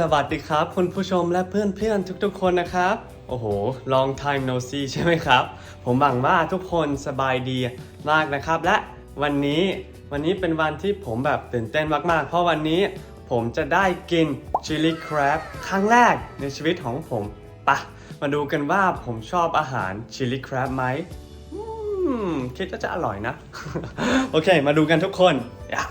สวัสดีครับ คุณผู้ชมและเพื่อนๆทุกๆคนนะครับ โอ้โห long time no see ใช่ไหมครับ ผมหวังว่าทุกคนสบายดีมากนะครับ และวันนี้วันนี้เป็นวันที่ผมแบบตื่นเต้นมากๆ เพราะวันนี้ผมจะได้กิน chili crab ครั้งแรกในชีวิตของผมปะมาดูกันว่าผมชอบอาหาร chili crab ไหมอืมคิดว่าจะอร่อยนะ โอเค มาดูกันทุกคนอยา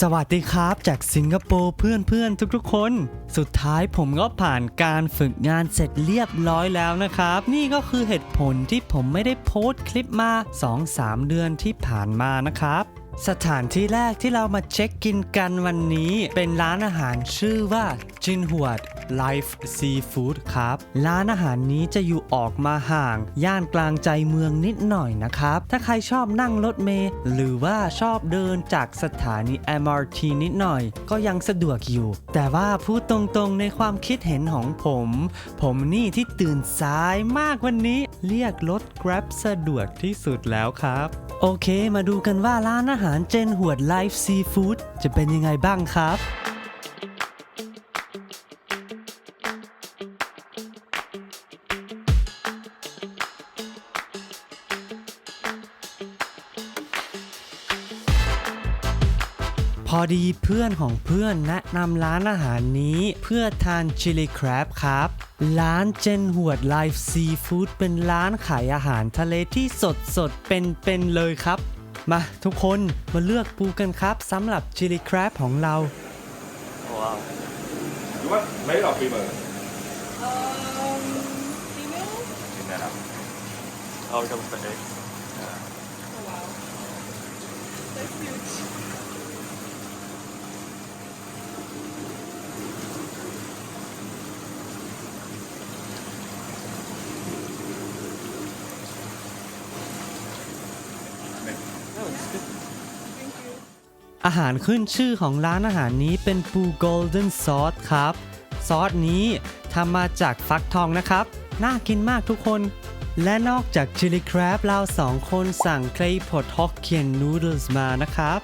สวัสดีครับจากสิงคโปร์เพื่อนๆทุกๆคน สุดท้ายผมก็ผ่านการฝึกงานเสร็จเรียบร้อยแล้วนะครับ นี่ก็คือเหตุผลที่ผมไม่ได้โพสต์คลิปมา 2-3 เดือนที่ผ่านมานะครับ สถานที่แรกที่เรามาเช็คกินกันวันนี้ เป็นร้านอาหารชื่อว่าจินหวด Life Seafood ครับ ร้านอาหารนี้จะอยู่ออกมาห่าง ย่านกลางใจเมืองนิดหน่อยนะครับ ถ้าใครชอบนั่งรถเมล์หรือว่าชอบเดินจากสถานี MRT นิดหน่อย ก็ยังสะดวกอยู่ แต่ว่าพูดตรงๆในความคิดเห็นของผม ผมนี่ที่ตื่นสายมากวันนี้ เรียกรถ Grab สะดวกที่สุดแล้วครับ โอเค มาดูกันว่าร้านอาหารเจนหวดไลฟ์ซีฟู้ดจะเป็นยังไงบ้างครับ ดีเพื่อนของเพื่อนแนะนำร้านอาหารนี้เพื่อทานชิล l ี crab ครับร้านเจนหวด Life Seafood เป็นร้านขายอาหารทะเลที่สดสดๆเป็นๆเลยครับ มาทุกคนมาเลือกปูกันครับสำหรับชิล l ี crab ของเราว้าวหรือว่าไม่หรอกฟีเมอร์ Um, female? เห็นนะครับเอาจำสเต็ก Oh wow. That's huge. อาหารขึ้นชื่อของร้านอาหารนี้เป็นปูโกลเด้นซอสครับ ซอสนี้ทำมาจากฟักทองนะครับ น่ากินมากทุกคน และนอกจากชิล l ี crab เราสองคนสั่งเคลย์พอทอกเคียนนูดลส์มานะครับ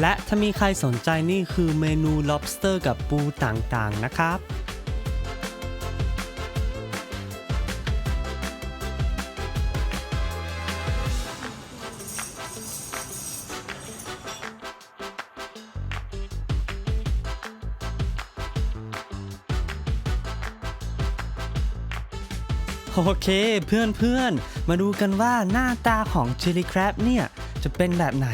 และถ้ามีใครสนใจนี่คือเมนู lobster กับปูต่างๆนะครับ โอเคเพื่อนๆมาดูกันว่าหน้าตาของชิล l ี crab เนี่ย จะเป็นแบบไหน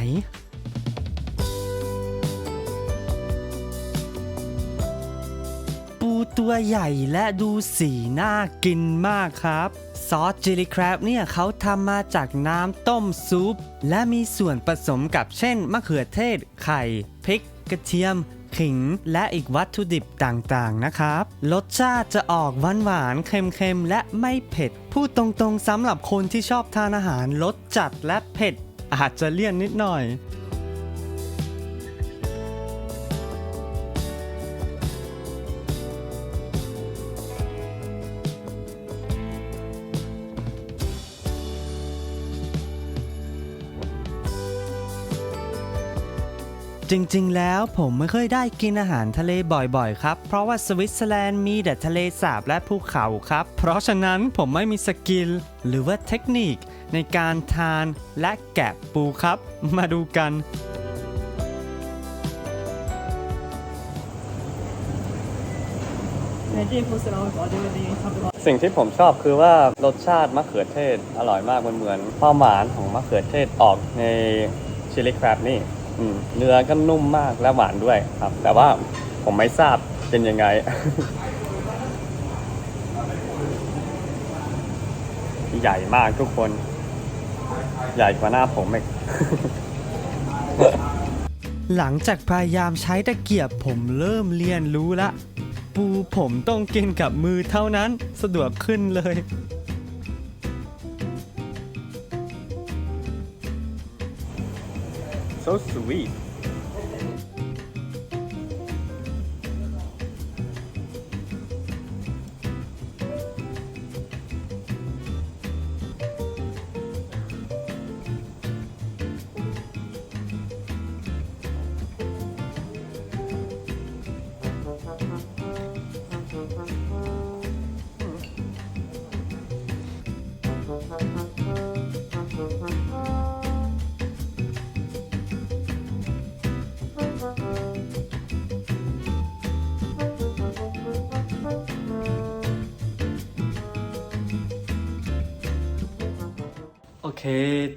ปูตัวใหญ่และดูสีน่ากินมากครับ ซอสจิล l ี crab เนี่ยเขาทำมาจากน้ำต้มซุป และมีส่วนผสมกับเช่น มะเขือเทศ ไข่ พริก กระเทียม ขิง และอีกวัตถุดิบต่างๆนะครับ รสชาติจะออกหวานหวานๆเค็มๆ และไม่เผ็ด พูดตรงๆสำหรับคนที่ชอบทานอาหารรสจัดและเผ็ด อาจจะเลี่ยนนิดหน่อย จริงๆ แล้วผมไม่เคยได้กินอาหารทะเลบ่อยๆ ครับ เพราะว่าสวิตเซอร์แลนด์มีแต่ทะเลสาบและภูเขาครับ เพราะฉะนั้นผมไม่มีสกิล หรือว่าเทคนิคในการทานและแกะปูครับ มาดูกัน สิ่งที่ผมชอบคือว่ารสชาติมะเขือเทศอร่อยมากมันเหมือนความหวานของมะเขือเทศออกในชิล l ี crab นี่ อืมเนื้อก็นุ่มมากและหวานด้วยครับ แต่ว่าผมไม่ทราบเป็นยังไง ใหญ่มากทุกคน ใหญ่กว่าหน้าผมอีก หลังจากพยายามใช้ตะเกียบผมเริ่มเรียนรู้ละ ปูผมต้องกินกับมือเท่านั้นสะดวกขึ้นเลย so sweet เค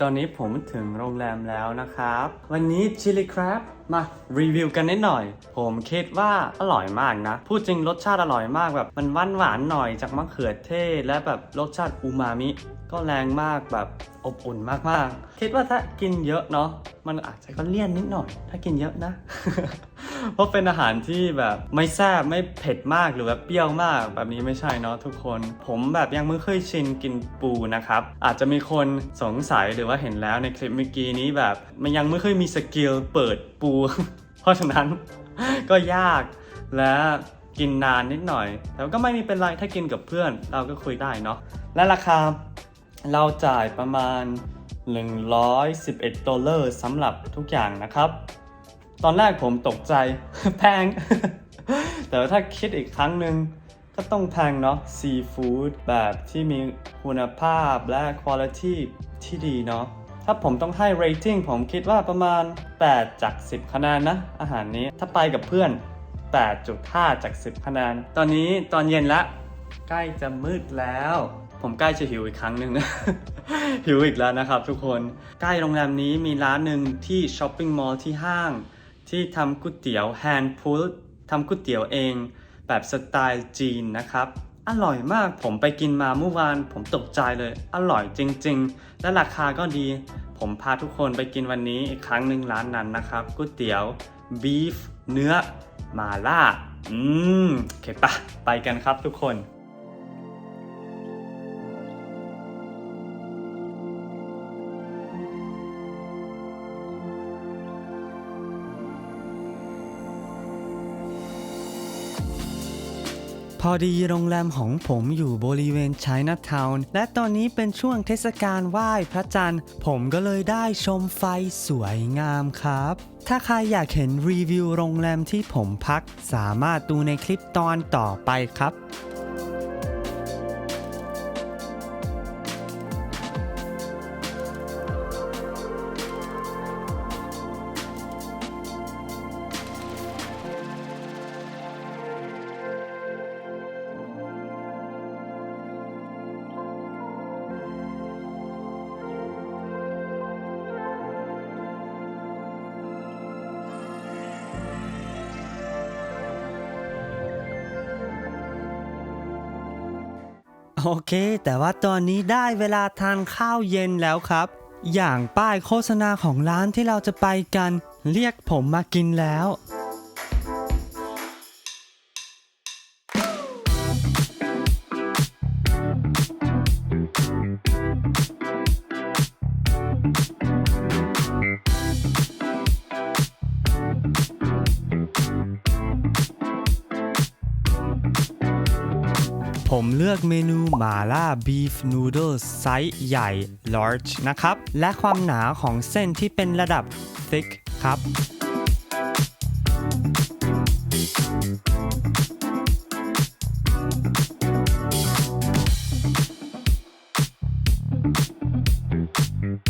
ตอนนี้ผมถึงโรงแรมแล้วนะครับ วันนี้ชิลิครับ มารีวิวกันนิดหน่อย ผมคิดว่าอร่อยมากนะ พูดจริงรสชาติอร่อยมากแบบมันหวานหวานๆหน่อยจากมะเขือเทศ และแบบรสชาติอูมามิ ก็แรงมากแบบอบอุ่นมากๆ คิดว่าถ้ากินเยอะเนาะมันอาจจะก็เลี่ยนนิดหน่อย ถ้ากินเยอะนะ เพราะเป็นอาหารที่แบบไม่แซ่บไม่เผ็ดมากหรือแบบเปรี้ยวมากแบบนี้ไม่ใช่เนาะทุกคน ผมแบบยังไม่เคยชินกินปูนะครับ อาจจะมีคนสงสัยหรือว่าเห็นแล้วในคลิปเมื่อกี้นี้แบบ มันยังไม่เคยมีสกิลเปิดปูเพราะฉะนั้นก็ยากและกินนานนิดหน่อย แต่ก็ไม่มีเป็นไรถ้ากินกับเพื่อนเราก็คุยได้เนาะและราคาเราจ่ายประมาณ 111ดอลลาร์สำหรับทุกอย่างนะครับ ตอนแรกผมตกใจแพง แต่ว่าถ้าคิดอีกครั้งหนึ่งก็ต้องแพงเนาะซีฟู้ดแบบที่มีคุณภาพและคุณภาพที่ดีเนาะ ถ้าผมต้องให้ rating ผมคิดว่าประมาณ 8 จาก 10 คะแนนนะ อาหารนี้ถ้าไปกับเพื่อน 8.5 จาก 10 คะแนน ตอนนี้ตอนเย็นละ ใกล้จะมืดแล้ว ผมใกล้จะหิวอีกครั้งหนึ่งนะ หิวอีกแล้วนะครับทุกคนใกล้โรงแรมนี้มีร้านหนึ่งที่ช้อปปิ้งมอลล์ที่ห้าง ที่ทำก๋วยเตี๋ยวแฮนด์พูลทำก๋วยเตี๋ยวเอง แบบสไตล์จีนนะครับ อร่อยมาก ผมไปกินมาเมื่อวาน ผมตกใจเลย อร่อยจริง ๆ และราคาก็ดี ผมพาทุกคนไปกินวันนี้อีกครั้งหนึ่งร้านนั้นนะครับก๋วยเตี๋ยวบีฟเนื้อมาล่า อืมโอเคปะไปกันครับทุกคน พอดีโรงแรมของผมอยู่บริเวณไชน่าทาวน์และตอนนี้เป็นช่วงเทศกาลไหว้พระจันทร์ ผมก็เลยได้ชมไฟสวยงามครับ ถ้าใครอยากเห็นรีวิวโรงแรมที่ผมพัก สามารถดูในคลิปตอนต่อไปครับ โอเค แต่ว่าตอนนี้ได้เวลาทานข้าวเย็นแล้วครับ อย่างป้ายโฆษณาของร้านที่เราจะไปกัน เรียกผมมากินแล้ว ผมเลือกเมนูมาล่าบีฟนูดลไซส์ใหญ่ large นะครับ และความหนาของเส้นที่เป็นระดับ thick ครับ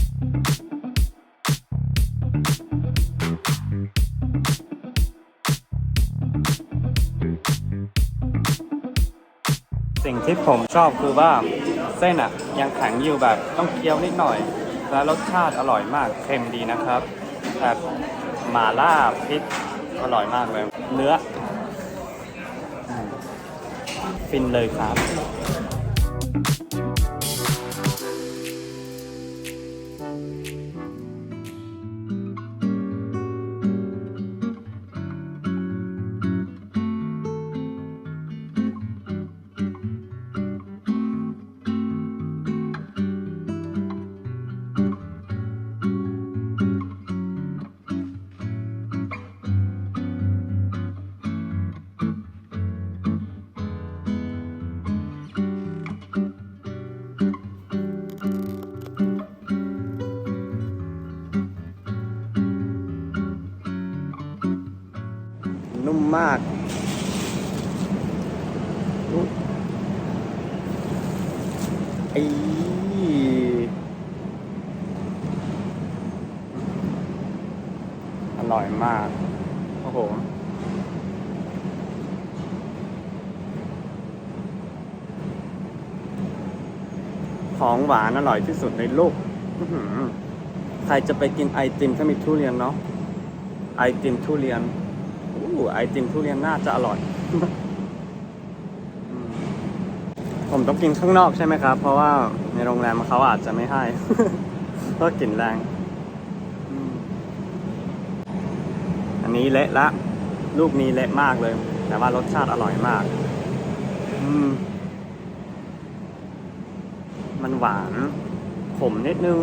สิ่ง ที่ผมชอบคือว่าเส้นอะยังแข็งอยู่แบบต้องเคี้ยวนิดหน่อย และรสชาติอร่อยมากเค็มดีนะครับแบบหมาล่าพริกอร่อยมากเลย เนื้อฟินเลยครับ มากอุ๊ยไอ้อร่อยมาก โอ้โหของหวานอร่อยที่สุดในโลก ใครจะไปกินไอติมถ้ามีทุเรียนเนาะ ไอติมทุเรียน อู้ไอติมทุเรียนน่าจะอร่อย ผมต้องกินข้างนอกใช่ไหมครับ เพราะว่าในโรงแรมเขาอาจจะไม่ให้เพราะกลิ่นแรง อันนี้เละละ ลูกนี้เละมากเลย แต่ว่ารสชาติอร่อยมาก อืมมันหวานขมนิดนึง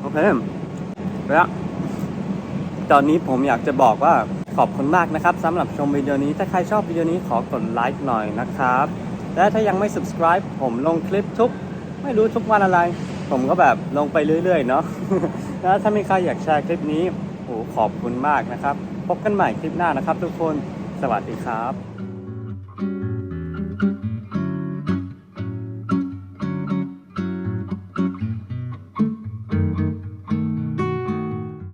โอเคแล้ว ตอนนี้ผมอยากจะบอกว่าขอบคุณมากนะครับสำหรับชมวิดีโอนี้ถ้าใครชอบวิดีโอนี้ขอกดไลค์หน่อยนะครับ และถ้ายังไม่ subscribe ผมลงคลิปทุก ไม่รู้ทุกวันอะไร ผมก็แบบลงไปเรื่อยๆเนาะแล้วถ้ามีใครอยากแชร์คลิปนี้โอ้ขอบคุณมากนะครับ พบกันใหม่คลิปหน้านะครับทุกคนสวัสดีครับ